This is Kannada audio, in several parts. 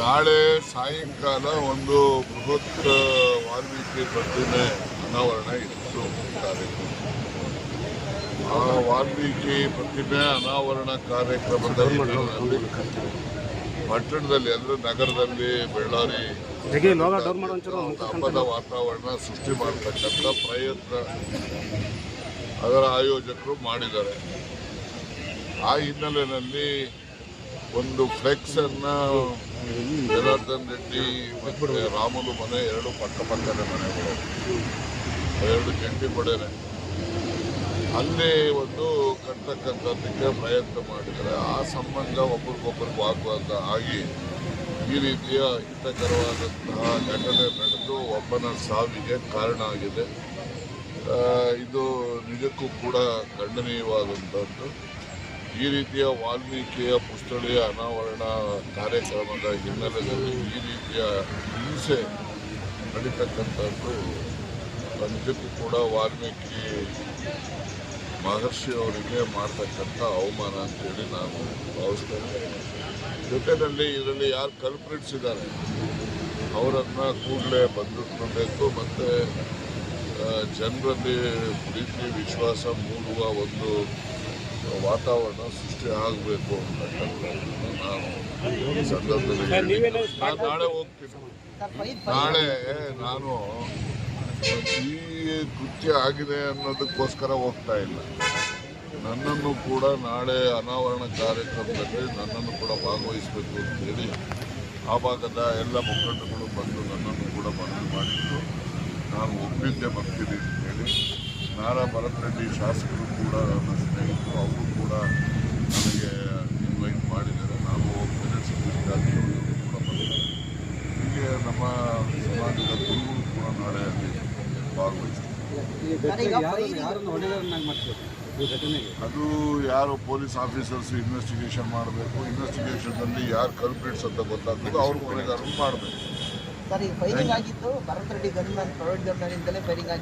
ನಾಳೆ ಸಾಯಂಕಾಲ ಒಂದು ಬೃಹತ್ ವಾಲ್ಮೀಕಿ ಪ್ರತಿಮೆ ಅನಾವರಣ ಇತ್ತು ಕಾರ್ಯಕ್ರಮ. ಆ ವಾಲ್ಮೀಕಿ ಪ್ರತಿಮೆ ಅನಾವರಣ ಕಾರ್ಯಕ್ರಮದಲ್ಲಿ ಪಟ್ಟಣದಲ್ಲಿ ಅಂದ್ರೆ ನಗರದಲ್ಲಿ ಬಳ್ಳಾರಿ ಹಬ್ಬದ ವಾತಾವರಣ ಸೃಷ್ಟಿ ಮಾಡತಕ್ಕಂಥ ಪ್ರಯತ್ನ ಅದರ ಆಯೋಜಕರು ಮಾಡಿದ್ದಾರೆ. ಆ ಹಿನ್ನೆಲೆಯಲ್ಲಿ ಒಂದು ಫ್ಲೆಕ್ಸನ್ನು ಅನ್ನ ಜನಾರ್ದನ್ ರೆಡ್ಡಿ ರಾಮುಲು ಮನೆ, ಎರಡು ಪಕ್ಕ ಪಕ್ಕದ ಮನೆಗಳು. ಎರಡು ಜಂಟಿ ಪಡೆನೆ ಅಲ್ಲಿ ಒಂದು ಕಟ್ಟತಕ್ಕಂಥದ್ದಕ್ಕೆ ಪ್ರಯತ್ನ ಮಾಡಿದರೆ ಆ ಸಂಬಂಧ ಒಬ್ರಿಗೊಬ್ಬರು ವಾಗ್ವಾದ ಆಗಿ ಈ ರೀತಿಯ ಹಿತಕರವಾದಂತಹ ಘಟನೆ ನಡೆದು ಒಬ್ಬನ ಸಾವಿಗೆ ಕಾರಣ ಆಗಿದೆ. ಇದು ನಿಜಕ್ಕೂ ಕೂಡ ಖಂಡನೀಯವಾದಂಥದ್ದು. ಈ ರೀತಿಯ ವಾಲ್ಮೀಕಿಯ ಪುಸ್ತಳಿಯ ಅನಾವರಣ ಕಾರ್ಯಕ್ರಮದ ಹಿನ್ನೆಲೆಯಲ್ಲಿ ಈ ರೀತಿಯ ಹಿಂಸೆ ನಡೀತಕ್ಕಂಥದ್ದು ನಿಜಕ್ಕೂ ಕೂಡ ವಾಲ್ಮೀಕಿ ಮಹರ್ಷಿಯವರಿಗೆ ಮಾಡ್ತಕ್ಕಂಥ ಅವಮಾನ ಅಂತೇಳಿ ನಾನು ಭಾವಿಸ್ತೇನೆ ಜೊತೆಯಲ್ಲಿ ಇದರಲ್ಲಿ ಯಾರು ಕಲ್ಪ್ರಿಟ್ಸ್ ಇದ್ದಾರೆ ಅವರನ್ನು ಕೂಡಲೇ ಬಂದಿಟ್ಕೊಳ್ಬೇಕು ಮತ್ತು ಜನರಲ್ಲಿ ಪ್ರೀತಿ, ವಿಶ್ವಾಸ ಮೂಡುವ ಒಂದು ವಾತಾವರಣ ಸೃಷ್ಟಿ ಆಗಬೇಕು ಅಂತಕ್ಕಂಥದ್ದನ್ನು ನಾನು ಈ ಸಂದರ್ಭದಲ್ಲಿ. ನಾನು ನಾಳೆ ಹೋಗ್ತೀನಿ. ನಾಳೆ ನಾನು ಈ ಕೃತ್ಯ ಆಗಿದೆ ಅನ್ನೋದಕ್ಕೋಸ್ಕರ ಹೋಗ್ತಾ ಇಲ್ಲ. ನನ್ನನ್ನು ಕೂಡ ನಾಳೆ ಅನಾವರಣ ಕಾರ್ಯಕ್ರಮದಲ್ಲಿ ನನ್ನನ್ನು ಕೂಡ ಭಾಗವಹಿಸಬೇಕು ಅಂತೇಳಿ ಆ ಭಾಗದ ಎಲ್ಲ ಮುಖಂಡಗಳು ಬಂದು ನನ್ನನ್ನು ಕೂಡ ಮನವಿ ಮಾಡಿದ್ದು ನಾನು ಒಪ್ಪಿದ್ದೆ ಬರ್ತೀನಿ ಅಂತೇಳಿ ನಾರಾ ಭರತ್ ರೆಡ್ಡಿ ಶಾಸಕರು ಕೂಡ ನನ್ನ ಸ್ನೇಹಿತರು ಅವರು ಕೂಡ ನನಗೆ ಇನ್ವೈಟ್ ಮಾಡಿದ್ದಾರೆ. ನಾವು ಅವರು ಕೂಡ ಬಂದಿದ್ದಾರೆ. ಹೀಗೆ ನಮ್ಮ ಸಮಾಜದ ಗುರುಗಳು ಕೂಡ ನಾಳೆ ಅಲ್ಲಿ ಭಾಗವಹಿಸ್ತಾರೆ. ಅದು ಯಾರು ಪೊಲೀಸ್ ಆಫೀಸರ್ಸ್ ಇನ್ವೆಸ್ಟಿಗೇಷನ್ ಮಾಡಬೇಕು ಇನ್ವೆಸ್ಟಿಗೇಷನಲ್ಲಿ ಯಾರು ಕಲ್ಪ್ರೇಟ್ಸ್ ಅಂತ ಗೊತ್ತಾಗ್ತದೆ ಅವ್ರ ಹೊಣೆಗಾರರು ಮಾಡಬೇಕು.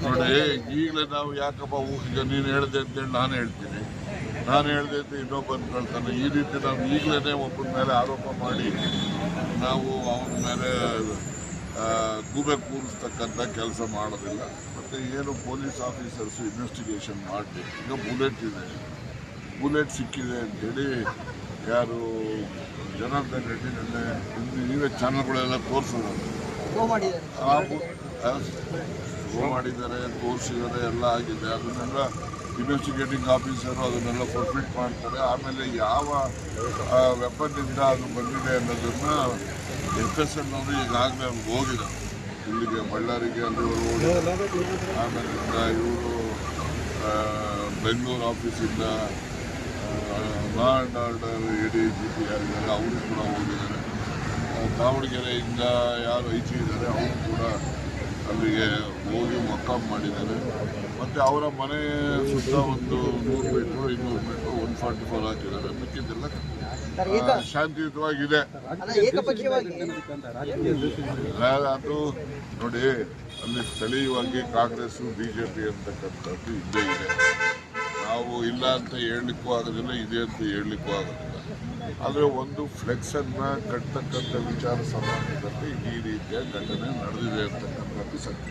ನೋಡಿ, ಈಗಲೇ ನಾವು ಯಾಕಪ್ಪ ಈಗ ನೀನು ಹೇಳಿದೆ ಅಂತೇಳಿ ನಾನು ಹೇಳ್ತೀನಿ. ನಾನು ಹೇಳಿದೆ ಅಂತ ಇನ್ನೊಬ್ಬನ ಕೇಳ್ತಾನೆ. ಈ ರೀತಿ ನಾವು ಈಗಲೇ ಒಬ್ಬನ ಮೇಲೆ ಆರೋಪ ಮಾಡಿ ನಾವು ಅವನ ಮೇಲೆ ಗೂಬೆ ಕೂರಿಸ್ತಕ್ಕಂಥ ಕೆಲಸ ಮಾಡೋದಿಲ್ಲ. ಮತ್ತು ಏನು ಪೊಲೀಸ್ ಆಫೀಸರ್ಸ್ ಇನ್ವೆಸ್ಟಿಗೇಷನ್ ಮಾಡಿದೆ ಈಗ ಬುಲೆಟ್ ಇದೆ. ಬುಲೆಟ್ ಸಿಕ್ಕಿದೆ ಅಂತೇಳಿ ಯಾರು ಜನಾರ್ದನ್ ರೆಡ್ಡಿ ನಿನ್ನೆ ಈಗ ಚಾನಲ್ಗಳೆಲ್ಲ ತೋರಿಸೋದು. ಗೋ ಮಾಡಿದ್ದಾರೆ. ತೋರಿಸಿದ್ದಾರೆ, ಎಲ್ಲ ಆಗಿದೆ. ಅದನ್ನೆಲ್ಲ ಇನ್ವೆಸ್ಟಿಗೇಟಿಂಗ್ ಆಫೀಸರು ಅದನ್ನೆಲ್ಲ ಫರ್ಫಿಟ್ ಮಾಡ್ತಾರೆ. ಆಮೇಲೆ ಯಾವ ವೆಪನ್ನಿಂದ ಅದು ಬಂದಿದೆ ಅನ್ನೋದನ್ನ ಎಫ್ ಎಸ್ ಎಲ್ ಅವರು ಈಗಾಗಲೇ ಅವ್ರಿಗೆ ಹೋಗಿದ್ದಾರೆ. ಇಲ್ಲಿಗೆ ಬಳ್ಳಾರಿಗೆ ಅಲ್ಲಿ ಹೋಗಿ ಆಮೇಲೆ ಇವರು ಬೆಂಗಳೂರು ಆಫೀಸಿಂದ law and order A D G P ಯಾರಿದ್ದಾರೆ ಅವರು ಕೂಡ ಹೋಗಿದ್ದಾರೆ. ದಾವಣಗೆರೆಯಿಂದ ಯಾರು ಐಚಿ ಇದ್ದಾರೆ ಅವರು ಕೂಡ ಅಲ್ಲಿಗೆ ಹೋಗಿ ಮೊಕ್ಕಾಮ್ ಮಾಡಿದ್ದಾರೆ. ಮತ್ತು ಅವರ ಮನೆ ಸುತ್ತ ಒಂದು ನೂರು ಮೀಟ್ರು ಇನ್ನೂರು ಮೀಟ್ರು ಒನ್ ಫಾರ್ಟಿ ಫೋರ್ ಹಾಕಿದ್ದಾರೆ. ಮಿಕ್ಕಿದ್ದೆಲ್ಲ ಶಾಂತಿಯುತವಾಗಿದೆ. ಅದು ನೋಡಿ ಅಲ್ಲಿ ಸ್ಥಳೀಯವಾಗಿ ಕಾಂಗ್ರೆಸ್ಸು ಬಿ ಜೆ ಪಿ ಅಂತಕ್ಕಂಥದ್ದು ಇದ್ದೇ ಇದೆ. ನಾವು ಇಲ್ಲ ಅಂತ ಹೇಳಲಿಕ್ಕೂ ಆಗೋದಿಲ್ಲ ಇದೆ ಅಂತ ಹೇಳಲಿಕ್ಕೂ ಆಗೋದಿಲ್ಲ. ಆದರೆ ಒಂದು ಫ್ಲೆಕ್ಸನ್ನು ಕಟ್ತಕ್ಕಂಥ ವಿಚಾರ ಸಂಬಂಧದಲ್ಲಿ ಈ ರೀತಿಯ ಘಟನೆ ನಡೆದಿದೆ ಅಂತಕ್ಕಂಥದ್ದು ಸತ್ಯ.